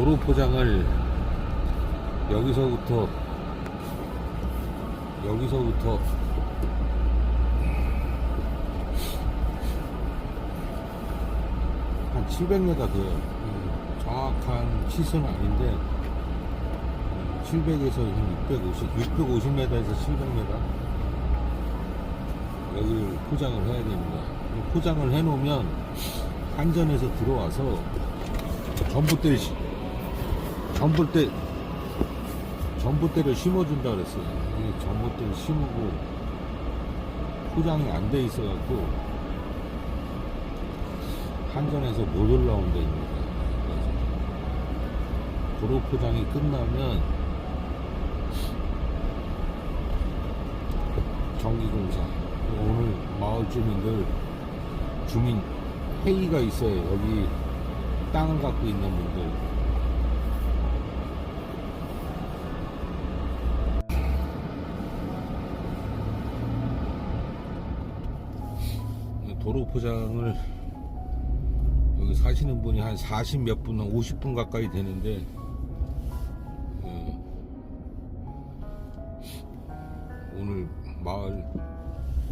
도로 포장을 여기서부터 여기서부터 한 700m 돼요. 음, 정확한 시수는 아닌데 700에서 한 650, 650m에서 700m 여기를 포장을 해야 됩니다. 포장을 해 놓으면 한전에서 들어와서 전봇대 시- 전봇대 전봇대를 심어준다 그랬어요. 이 전봇대를 심고 포장이 안 돼 있어갖고 한전에서 못 올라온다 입니다. 그래서 도로 포장이 끝나면 전기공사 오늘 마을 주민들 주민 회의가 있어요. 여기 땅을 갖고 있는 분들 도로 포장을 여기 사시는 분이 한 40 몇 분, 한 50분 가까이 되는데 어, 오늘 마을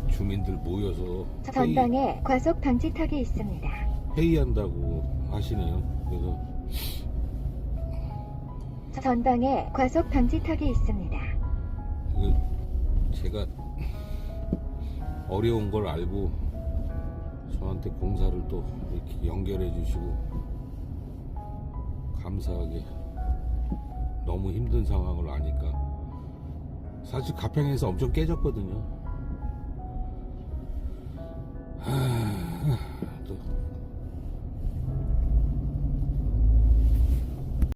주민들 모여서 회의, 전방에 과속 방지턱이 있습니다. 회의한다고 하시네요. 그래서 전방에 과속 방지턱이 있습니다. 제가 어려운 걸 알고 저한테 공사를 또 이렇게 연결해 주시고 감사하게 너무 힘든 상황을 아니까 사실 가평에서 엄청 깨졌거든요. 하, 또